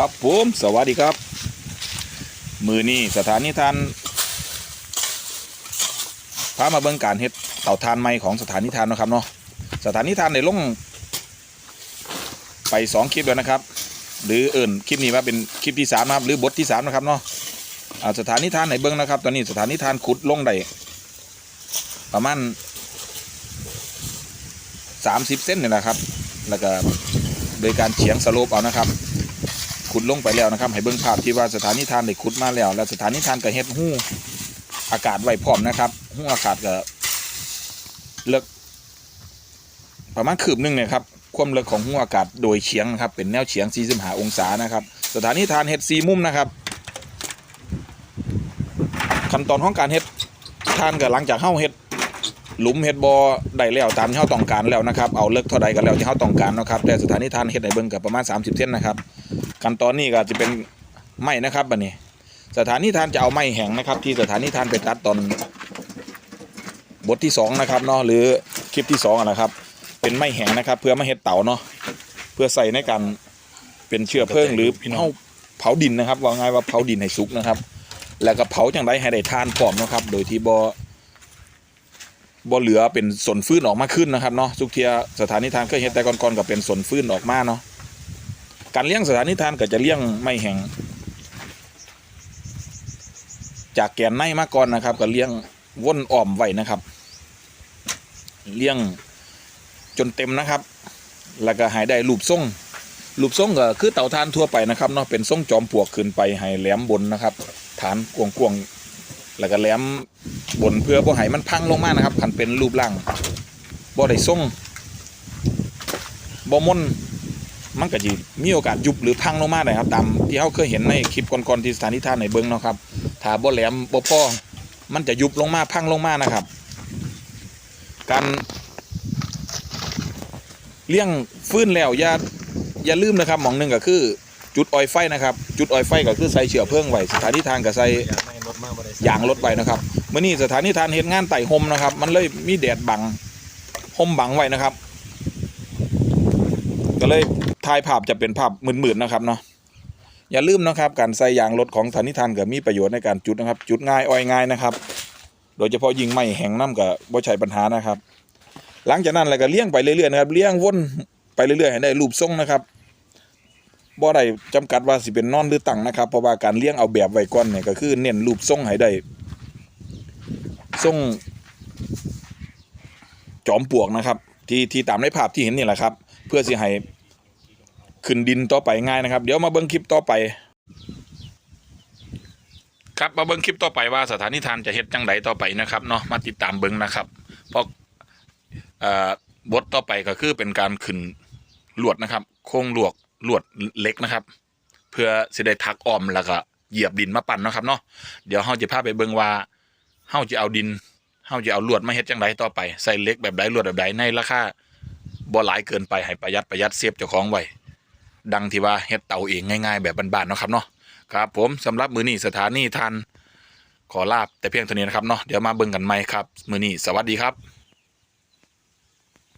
ครับผมสวัสดีครับ มือนี้สถานีทานพามาเบิ่งการเฮ็ดเต่าทานใหม่ของสถานีทานนะครับเนาะสถานีทานได้ลงไปสองคลิปแล้วนะครับ หรือเอิ่นคลิปนี้ว่าเป็นคลิปที่สามนะครับหรือบทที่สามนะครับเนาะอ่าสถานีทานในเบิ่งนะครับ ตอนนี้สถานีทานขุดลงได้ประมาณสามสิบเส้นนี่แหละครับ แล้วก็โดยการเฉียงสโลปเอานะครับ ขุดลงไปแล้วนะครับให้เบิ่งภาพที่ว่าสถานีทานได้ขุดมาแล้ว แล้วสถานีทานก็เฮ็ดหู้อากาศไว้พร้อมนะครับหู้อากาศก็เลิกประมาณคืบหนึงเนี่ยครับความเลิกของหู้อากาศโดยเฉียงนะครับเป็นแนวเฉียง45องศานะครับ สถานีทานเฮ็ดซีมุมนะครับขั้นตอนของการเฮ็ดทานก็หลังจากเฮาเฮ็ด หลุมเฮ็ดบอได้แล้วตามที่เฮาต้องการแล้วนะครับ เอาเลิกเท่าใดก็แล้วที่เฮาต้องการนะครับ แต่สถานีทานเฮ็ดให้เบิ่งก็ประมาณ 30เซนนะครับขั้นตอนนี้ก็จะเป็นไม้นะครับบัดนี้ สถานีทานจะเอาไม้แห้งนะครับ ที่สถานีทานไปตัดตอนบทที่สองนะครับเนาะหรือคลิปที่สองอะนะครับ เป็นไม้แห้งนะครับ เพื่อมาเฮ็ดเต่าเนาะเพื่อใส่ในการเป็นเชื้อเพลิงหรือเฮาเผาดินนะครับ ว่าง่ายว่าเผาดินให้สุกนะครับ แล้วก็เผาจังไดให้ได้ทานพร้อมนะครับ โดยที่บ่ บ่เหลือเป็นสนฟื้นออกมาขึ้นนะครับเนาะทุกเทียสถานีทานเคยเฮ็ดแต่ก่อนๆก็เป็นสนฟื้นออกมาเนาะการเลี้ยงสถานีทานก็จะเลี้ยงไม่แห้งจากแกนในมาก่อนนะครับก็เลี้ยงว่นอ้อมไว้นะครับ เลี้ยงจนเต็มนะครับ แล้วก็หายได้รูปทรงรูปทรงก็คือเต่าทานทั่วไปนะครับเนาะเป็นทรงจอมปลวกขึ้นไปให้แหลมบนนะครับ ฐานกวงกวงๆแล้วก็แหลม บนเพื่อบ่ให้มันพังลงมานะครับคันเป็นรูปร่างบ่ได้ทรงบ่มนมันก็จะมีโอกาสยุบหรือพังลงมาได้ครับ ตามที่เขาเคยเห็นในคลิปก่อนๆที่สถานีท่าในเบิ้งเนาะครับถ้าบ่แหลมบ่พอมันจะยุบลงมาพังลงมานะครับ การเลี้ยงฟื้นแล้วอย่าอย่าลืมนะครับหมองหนึ่งก็คือ จุดออยไฟนะครับ จุดออยไฟก็คือใส่เชื้อเพลิงไว้สถานีทานก็ใส่อย่างรถไว้นะครับ มื่อนี้สถานีทานเห็นงานไต่หมนะครับ มันเลยมีแดดบังหมบังไว้นะครับ ก็เลยถ่ายภาพจะเป็นภาพมืดๆนะครับเนาะอย่าลืมนะครับ การใส่ยางรถของสถานีทานก็มีประโยชน์ในการจุดนะครับ จุดง่ายอ้อยง่ายนะครับ โดยเฉพาะยิงไม่แห้งน้ำกับบ่ใช่ปัญหานะครับ หลังจากนั้นแล้วก็เลี้ยงไปเรื่อยๆนะครับเลี้ยงวนไปเรื่อยๆให้ได้รูปทรงนะครับบ่ได้จำกัดว่าสิเป็นนอนหรือตั้งนะครับเพราะว่าการเลี้ยงเอาแบบไว้ก่อนเนี่ยก็คือเน้นรูปทรงให้ได้ ทรงจอมปลวกนะครับ ที่ที่ตามในภาพที่เห็นนี่แหละครับ เพื่อสิให้ขึ้นดินต่อไปง่ายนะครับ เดี๋ยวมาเบิ่งคลิปต่อไป ครับมาเบิ่งคลิปต่อไปว่าสถานีทานจะเฮ็ดจังไดต่อไปนะครับเนาะมาติดตามเบิ่งนะครับเพราะเอ่อบทต่อไปก็คือเป็นการขึ้นลวดนะครับ โค้งลวกลวดเล็กนะครับ เพื่อสิได้ทักออมแล้วก็เหยียบดินมาปั่นนะครับเนาะเดี๋ยวเฮาจะพาไปเบิ่งว่า เฮาจะเอาดินเฮาจะเอาลวดมาเฮ็ดจังไดต่อไปใส่เล็กแบบใดลวดแบบใดในราคาบ่หลายเกินไปให้ประหยัดประหยัดเสียบเจ้าของไว้ดังที่ว่าเฮ็ดเตาเองง่ายๆแบบบ้านๆเนาะครับเนาะครับ ผมสำหรับมื้อนี้สถานีทานขอลาบแต่เพียงเท่านี้นะครับเนาะเดี๋ยวมาเบิ่งกันใหม่ครับ มื้อนี้สวัสดีครับ